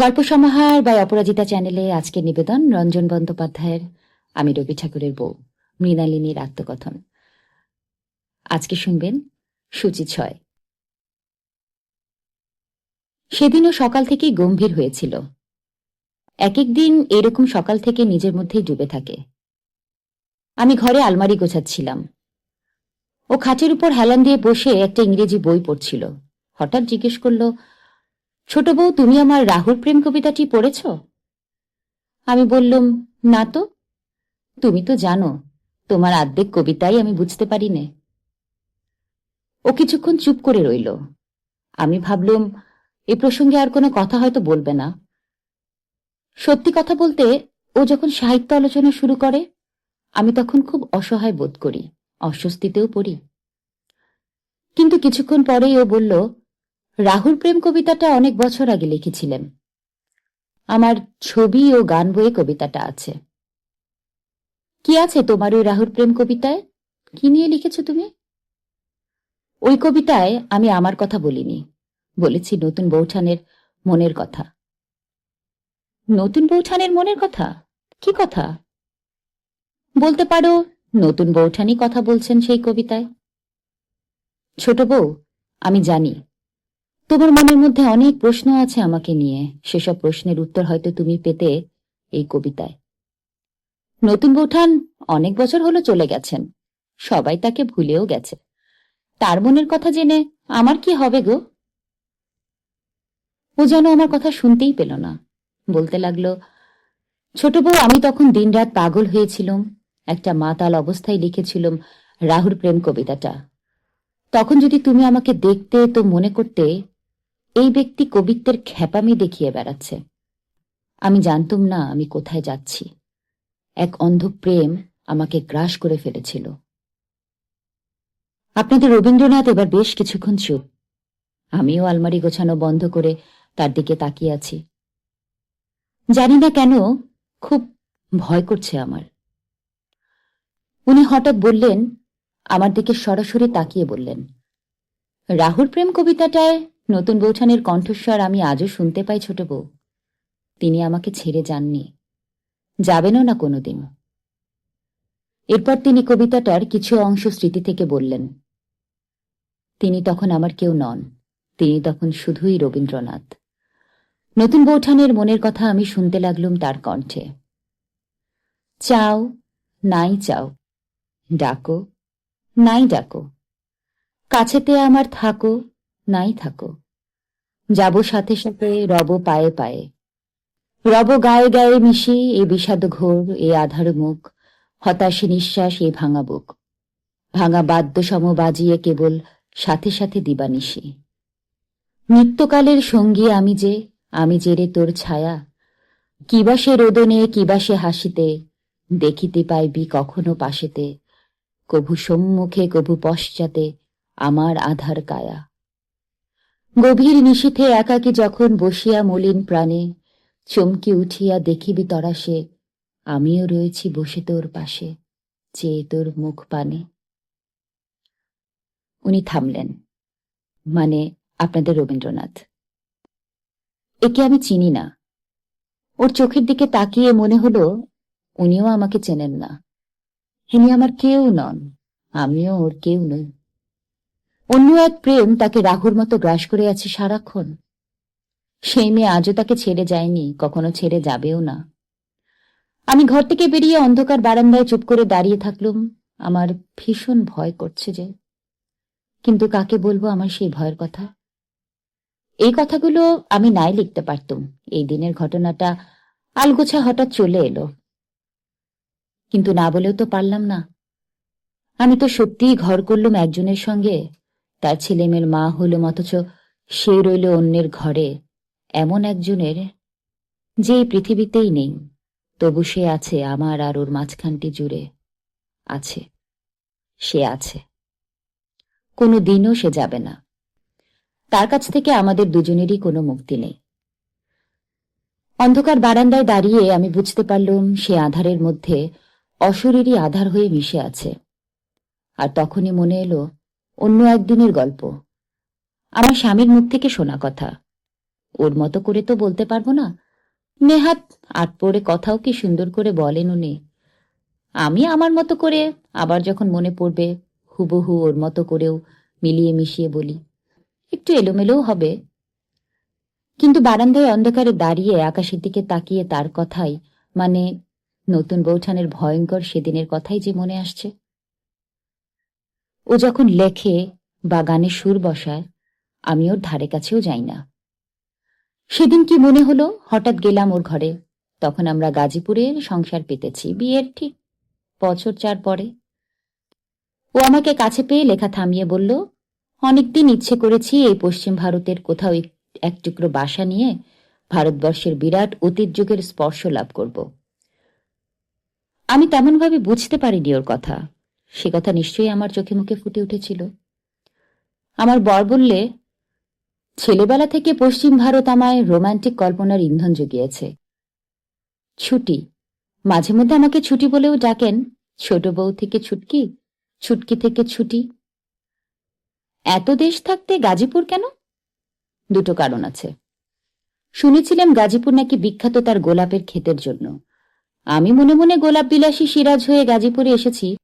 গল্প সমাহার বা অপরাজিতা চ্যানেলে আজকের নিবেদন রঞ্জন বন্দ্যোপাধ্যায়ের আমি রবি ঠাকুরের বউ, মৃণালিনীর আত্মকথন। আজকে শুনবেন সুচি ছয়। সেদিনও সকাল থেকেই গম্ভীর হয়েছিল। এক এক দিন এরকম সকাল থেকে নিজের মধ্যেই ডুবে থাকে। আমি ঘরে আলমারি গোছাচ্ছিলাম। ও খাটের উপর হেলান দিয়ে বসে একটা ইংরেজি বই পড়ছিল। হঠাৎ জিজ্ঞেস করল ছোট বউ, তুমি আমার রাহুল প্রেম কবিতাটি পড়েছ? আমি বললুম, না তো। তুমি তো জানো, তোমার আর্ধেক কবিতাই আমি বুঝতে পারি নে ও কিছুক্ষণ চুপ করে রইল। আমি ভাবলুম, এ প্রসঙ্গে আর কোনো কথা হয়তো বলবে না। সত্যি কথা বলতে, ও যখন সাহিত্য আলোচনা শুরু করে, আমি তখন খুব অসহায় বোধ করি, অস্বস্তিতেও পড়ি। কিন্তু কিছুক্ষণ পরেই ও বলল রাহুল প্রেম কবিতাটা অনেক বছর আগে লিখেছিলেন। আমার ছবি ও গান বইয়ে কবিতাটা আছে। কি আছে তোমার ওই রাহুল প্রেম কবিতায়? কি নিয়ে লিখেছো তুমি? ওই কবিতায় আমি আমার কথা বলিনি। বলেছি নতুন বৌঠানের মনের কথা। নতুন বৌঠানের মনের কথা? কি কথা? বলতে পারো, নতুন বৌঠানই কথা বলছেন সেই কবিতায়। ছোট বউ, আমি জানি তোমার মনের মধ্যে অনেক প্রশ্ন আছে আমাকে নিয়ে। সেসব প্রশ্নের উত্তর হয়তো তুমি পেতে এই কবিতায়। নতুন বৌঠান অনেক বছর হলো চলে গেছেন। সবাই তাকে ভুলেও গেছে। তার মনের কথা জেনে আমার কি হবে গো? ও যেন আমার কথা শুনতেই পেল না। বলতে লাগল, ছোট বউ, আমি তখন দিনরাত পাগল হয়েছিলাম। একটা মাতাল অবস্থায় লিখেছিলাম রাহুর প্রেম কবিতাটা। তখন যদি তুমি আমাকে দেখতে তো মনে করতে এই ব্যক্তি কবিত্বের খ্যাপামি দেখিয়ে বেড়াচ্ছে। আমি জানতুম না আমি কোথায় যাচ্ছি। এক অন্ধ প্রেম আমাকে গ্রাস করে ফেলেছিল। আপনাদের রবীন্দ্রনাথ এবার বেশ কিছুক্ষণ চুপ। আমিও আলমারি গোছানো বন্ধ করে তার দিকে তাকিয়ে আছি। জানি না কেন খুব ভয় করছে আমার। উনি হঠাৎ বললেন, আমার দিকে সরাসরি তাকিয়ে বললেন, রাহুল প্রেম কবিতাটায় নতুন বৌঠানের কণ্ঠস্বর আমি আজও শুনতে পাই ছোট বউ। তিনি আমাকে ছেড়ে যাননি। যাবেনও না কোনোদিন এরপর তিনি কবিতাটার কিছু অংশ স্মৃতি থেকে বললেন, তিনি তখন আমার কেউ নন। তিনি তখন শুধুই রবীন্দ্রনাথ। নতুন বৌঠানের মনের কথা আমি শুনতে লাগলুম তার কণ্ঠে। চাও, নাই চাও, ডাকো, নাই ডাকো। কাছেতে আমার থাকো নাই থাকো। যাব সাথে সাথে রব পায়ে পায়ে। রব গায়ে গায়ে মিশি এ বিষাদ ঘোর, এ আধার মুখ, হতাশে নিঃশ্বাস এ ভাঙা বুক। ভাঙা বাদ্য সম বাজিয়ে কেবল সাথে সাথে দিবানিশি। নিত্যকালের সঙ্গী আমি যে আমি যে রে তোর ছায়া। কিবাসে রোদনে কিবাসে হাসিতে, দেখিতে পাইবি কখনো পাশেতে। কভু সম্মুখে, কভু পশ্চাতে আমার আধার কায়া। গভীর নিশীথে একাকী যখন বসিয়া মলিন প্রাণে চমকি উঠিয়া দেখিবি তরাসে আমিও রয়েছি বসে তোর পাশে, চেয়ে তোর মুখ পানে। উনি থামলেন মানে আপনাদের রবীন্দ্রনাথ। একে আমি চিনি না। ওর চোখের দিকে তাকিয়ে মনে হলো উনিও আমাকে চেনেন না। ইনি আমার কেউ নন, আমিও ওর কেউ নই। অন্য এক প্রেম তাকে রাহুর মতো গ্রাস করে আছে সারাক্ষণ। সেই মেয়ে আজও তাকে ছেড়ে যায়নি, কখনো ছেড়ে যাবেও না। আমি ঘর থেকে বেরিয়ে অন্ধকার বারান্দায় চুপ করে দাঁড়িয়ে থাকলুম। আমার ভীষণ ভয় করছে যে, কিন্তু কাকে বলব আমার সেই ভয়ের কথা? এই কথাগুলো আমি নাই লিখতে পারতুম। এই দিনের ঘটনাটা আলগোছা হঠাৎ চলে এলো। কিন্তু না বলেও তো পারলাম না। আমি তো সত্যিই ঘর করলুম একজনের সঙ্গে। তার ছেলেমেয়ের মা হলুম অথচ সে রইল অন্যের ঘরে, এমন একজনের যে পৃথিবীতেই নেই। তবু সে আছে আমার আর ওর মাঝখানটি জুড়ে। আছে, সে আছে। কোনো দিনও সে যাবে না। তার কাছ থেকে আমাদের দুজনেরই কোনো মুক্তি নেই। অন্ধকার বারান্দায় দাঁড়িয়ে আমি বুঝতে পারলুম সে আধারের মধ্যে অশরীরই আধার হয়ে মিশে আছে। আর তখনই মনে এলো অন্য একদিনের গল্প। আমার স্বামীর মুখ থেকে শোনা কথা। ওর মতো করে তো বলতে পারব না। নেহাত আট পড়ে কথাও কি সুন্দর করে বলেন উনি। আমি আমার মতো করে আবার যখন মনে পড়বে, হুবহু ওর মতো করেও মিলিয়ে মিশিয়ে বলি। একটু এলোমেলোও হবে। কিন্তু বারান্দায় অন্ধকারে দাঁড়িয়ে আকাশের দিকে তাকিয়ে তার কথাই মানে নতুন বৌঠানের ভয়ঙ্কর সেদিনের কথাই যে মনে আসছে। ও যখন লেখে বা গানে সুর বসায়, আমি ওর ধারে কাছেও যাই না। সেদিন কি মনে হলো? হঠাৎ গেলাম ওর ঘরে। তখন আমরা গাজীপুরের সংসার পেতেছি বিয়ের ঠিক বছর চার পরে। ও আমাকে কাছে পেয়ে লেখা থামিয়ে বলল, অনেকদিন ইচ্ছে করেছি এই পশ্চিম ভারতের কোথাও এক- টুকরো বাসা নিয়ে ভারতবর্ষের বিরাট অতীত যুগের স্পর্শ লাভ করব। আমি তেমনভাবে বুঝতে পারিনি ওর কথা। সে কথা নিশ্চয়ই আমার চোখে মুখে ফুটে উঠেছিল। আমার বর বললে, ছেলেবেলা থেকে পশ্চিম ভারত আমায় রোমান্টিক কল্পনার ইন্ধন জুগিয়েছে। ছুটি। মাঝে মধ্যে আমাকে ছুটি বলেও ডাকেন। ছোট বউ থেকে ছুটকি ছুটকি থেকে ছুটি। এত দেশ থাকতে গাজীপুর কেন? দুটো কারণ আছে। শুনেছিলাম গাজীপুর নাকি বিখ্যাত তার গোলাপের ক্ষেতের জন্য। আমি মনে মনে গোলাপ বিলাসী সিরাজ হয়ে গাজীপুরে এসেছি।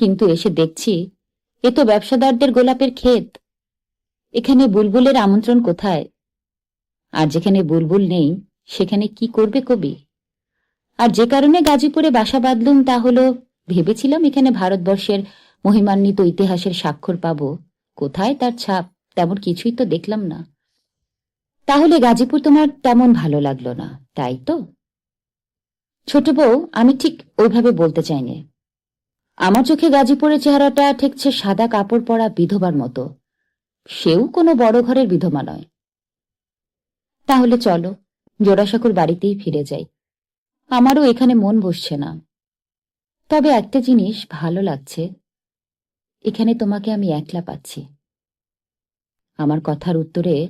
কিন্তু এসে দেখছি, এ তো ব্যবসাদারদের গোলাপের ক্ষেত। এখানে বুলবুলের আমন্ত্রণ কোথায়? আর যেখানে বুলবুল নেই, সেখানে কি করবে কবি? আর যে কারণে গাজীপুরে বাসা বাঁধলুম, তা হলো, ভেবেছিলাম এখানে ভারতবর্ষের মহিমান্বিত ইতিহাসের স্বাক্ষর পাবো। কোথায় তার ছাপ, তেমন কিছুই তো দেখলাম না। তাহলে গাজীপুর তোমার তেমন ভালো লাগল না, তাই তো? ছোট বউ, আমি ঠিক ওইভাবে বলতে চাইনি। আমার চোখে গাজীপুরের চেহারাটা ঠেকছে সাদা কাপড় পরা বিধবার মতো। সেও কোনো বড় ঘরের বিধবা নয়। তাহলে চলো, জোড়াসাঁকুর বাড়িতেই ফিরে যাই। আমারও এখানে মন বসছে না। তবে একটা জিনিস ভালো লাগছে। এখানে তোমাকে আমি একলা পাচ্ছি। আমার কথার উত্তরে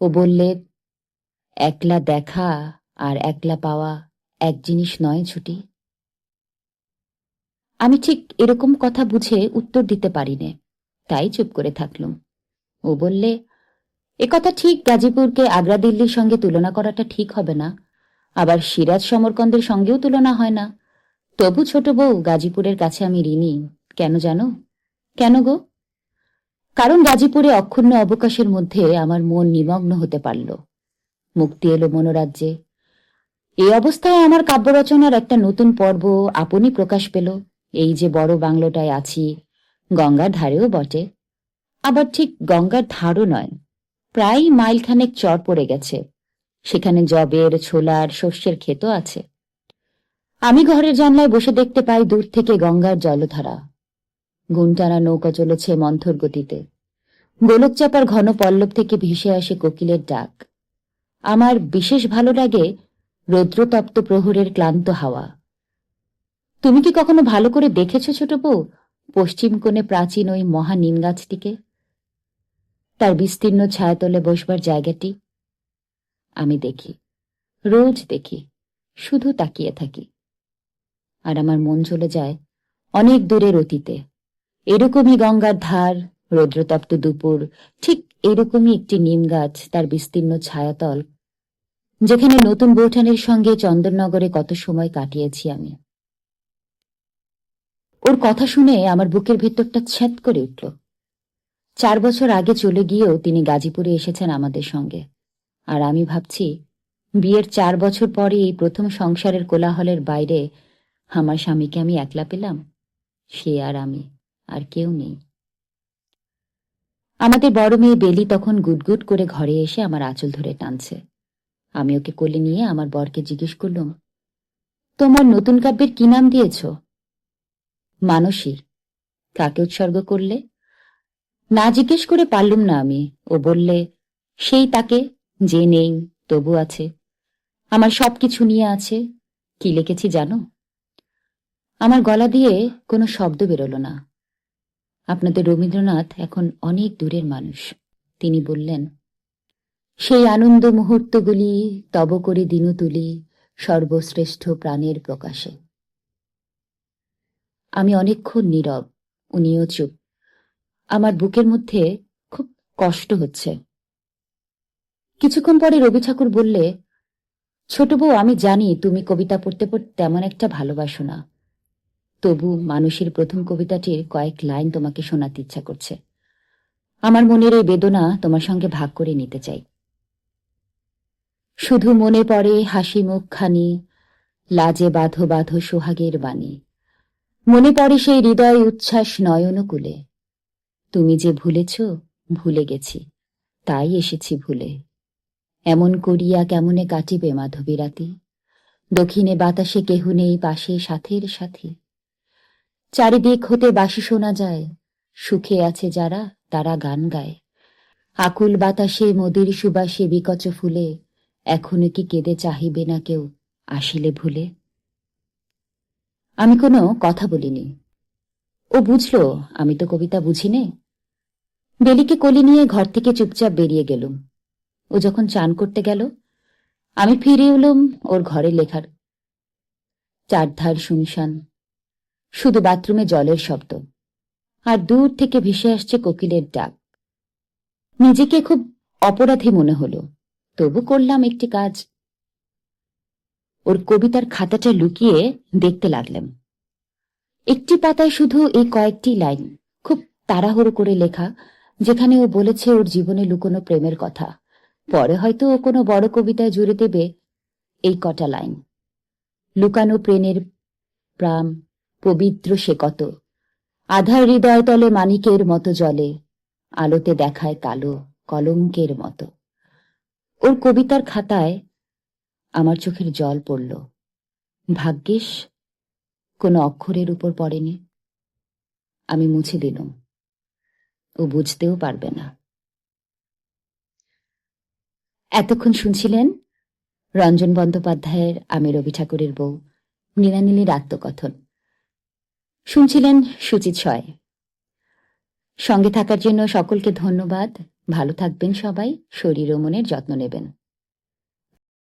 ও বললে, একলা দেখা আর একলা পাওয়া এক জিনিস নয় ছুটি। আমি ঠিক এরকম কথা বুঝে উত্তর দিতে পারিনে। তাই চুপ করে থাকলুম। ও বললে, এ কথা ঠিক গাজীপুরকে আগ্রা দিল্লির সঙ্গে তুলনা করাটা ঠিক হবে না। আবার সিরাজ সমরকন্দের সঙ্গেও তুলনা হয় না। তবু ছোট বউ গাজীপুরের কাছে আমি ঋণী, কেন জানো? কেন গো? কারণ গাজীপুরে অক্ষুণ্ণ অবকাশের মধ্যে আমার মন নিমগ্ন হতে পারল। মুক্তি এলো মনোরাজ্যে। এই অবস্থায় আমার কাব্য রচনার একটা নতুন পর্ব আপনি প্রকাশ পেল। এই যে বড় বাংলোটায় আছি, গঙ্গার ধারেও বটে। আবার ঠিক গঙ্গার ধারও নয় প্রায় মাইলখানেক চর পড়ে গেছে। সেখানে জবের, ছোলার, শস্যের ক্ষেতও আছে। আমি ঘরের জানলায় বসে দেখতে পাই দূর থেকে গঙ্গার জলধারা। গুনটানা নৌকা চলেছে মন্থর গতিতে। গোলক চাপার ঘন পল্লব থেকে ভেসে আসে কোকিলের ডাক। আমার বিশেষ ভালো লাগে রৌদ্রতপ্ত প্রহরের ক্লান্ত হাওয়া। তুমি কি কখনো ভালো করে দেখেছ ছোট বউ? পশ্চিম কোণে প্রাচীন ওই মহা নিম গাছটিকে। তার বিস্তীর্ণ ছায়াতলে বসবার জায়গাটি। আমি দেখি, রোজ দেখি, শুধু তাকিয়ে থাকি। আর আমার মন চলে যায় অনেক দূরের অতীতে। এরকমই গঙ্গার ধার, রৌদ্রতপ্ত দুপুর, ঠিক এরকমই একটি নিম গাছ তার বিস্তীর্ণ ছায়াতল, যেখানে নতুন বৌঠানের সঙ্গে চন্দননগরে কত সময় কাটিয়েছি আমি। ওর কথা শুনে আমার বুকের ভেতরটা ছ্যাদ করে উঠল। চার বছর আগে চলে গিয়েও তিনি গাজীপুরে এসেছেন আমাদের সঙ্গে। আর আমি ভাবছি, বিয়ের চার বছর পরে এই প্রথম সংসারের কোলাহলের বাইরে আমার স্বামীকে আমি একলা পেলাম, সে আর আমি, আর কেউ নেই। আমাদের বড় মেয়ে বেলি তখন গুটগুট করে ঘরে এসে আমার আঁচল ধরে টানছে। আমি ওকে কোলে নিয়ে আমার বরকে জিজ্ঞেস করলুম, তোমার নতুন কাব্যের কি নাম দিয়েছ? মানসী কাকে উৎসর্গ করলে? না জিজ্ঞেস করে পারলুম না আমি। ও বললে, সেই তাকে যে নেই, তবু আছে। আমার সবকিছু নিয়ে আছে। কি লিখেছি জানো? আমার গলা দিয়ে কোনো শব্দ বেরোলো না। আপনাদের রবীন্দ্রনাথ এখন অনেক দূরের মানুষ। তিনি বললেন, সেই আনন্দ মুহূর্তগুলি তব করে দিনু তুলি সর্বশ্রেষ্ঠ প্রাণের প্রকাশে। আমি অনেকক্ষণ নীরব, উনিও চুপ। আমার বুকের মধ্যে খুব কষ্ট হচ্ছে। কিছুক্ষণ পরে রবি ঠাকুর বললে, ছোট বউ, আমি জানি তুমি কবিতা পড়তে পড়তে তেমন একটা ভালোবাসো না। তবু মানুষের প্রথম কবিতাটির কয়েক লাইন তোমাকে শোনাতে ইচ্ছা করছে। আমার মনের এই বেদনা তোমার সঙ্গে ভাগ করে নিতে চাই। শুধু মনে পড়ে হাসি মুখখানি, লাজে বাঁধো বাঁধো সোহাগের বাণী। মনে পড়ে সেই হৃদয় উচ্ছ্বাস নয়নকুলে। তুমি যে ভুলেছ, ভুলে গেছি, তাই এসেছি ভুলে। এমন করিয়া কেমনে কাটিবে মাধবী রাতি? দক্ষিণে বাতাসে কেহ নেই পাশে সাথের সাথী। চারিদিক হতে বাসি শোনা যায়, সুখে আছে যারা, তারা গান গায়। আকুল বাতাসে মদির সুবাসে বিকচ ফুলে, এখনও কি কেঁদে চাহিবে না কেউ, আসিলে ভুলে। আমি কোনো কথা বলিনি। ও বুঝলো, আমি তো কবিতা বুঝি নে বেলিকে কোলে নিয়ে ঘর থেকে চুপচাপ বেরিয়ে গেলুম। ও যখন চান করতে গেল, আমি ফিরে এলুম ওর ঘরে লেখার। চারধার শুনশান, শুধু বাথরুমে জলের শব্দ, আর দূর থেকে ভেসে আসছে কোকিলের ডাক। নিজেকে খুব অপরাধী মনে হলো, তবু করলাম একটি কাজ। ওর কবিতার খাতাটা লুকিয়ে দেখতে লাগলাম একটি পাতায় শুধু এই কয়েকটি লাইন, খুব তাড়াহুড়ো করে লেখা, যেখানে ও বলেছে ওর জীবনে লুকোনো প্রেমের কথা। পরে হয়তো ও কোনো বড় কবিতায় জুড়ে দেবে এই কটা লাইন। লুকানো প্রেমের প্রাম পবিত্র সে কত। আধার হৃদয় তলে মানিকের মতো জলে, আলোতে দেখায় কালো কলঙ্কের মতো। ওর কবিতার খাতায় আমার চোখের জল পড়ল। ভাগ্যিস, কোনো অক্ষরের উপর পড়েনি। আমি মুছে দিলাম। ও বুঝতেও পারবে না। এতক্ষণ শুনছিলেন রঞ্জন বন্দ্যোপাধ্যায়ের আমি রবি ঠাকুরের বউ নীলানীলির আত্মকথন শুনছিলেন সুচিত ছয় সঙ্গে থাকার জন্য সকলকে ধন্যবাদ। ভালো থাকবেন সবাই, শরীর ও মনের যত্ন নেবেন।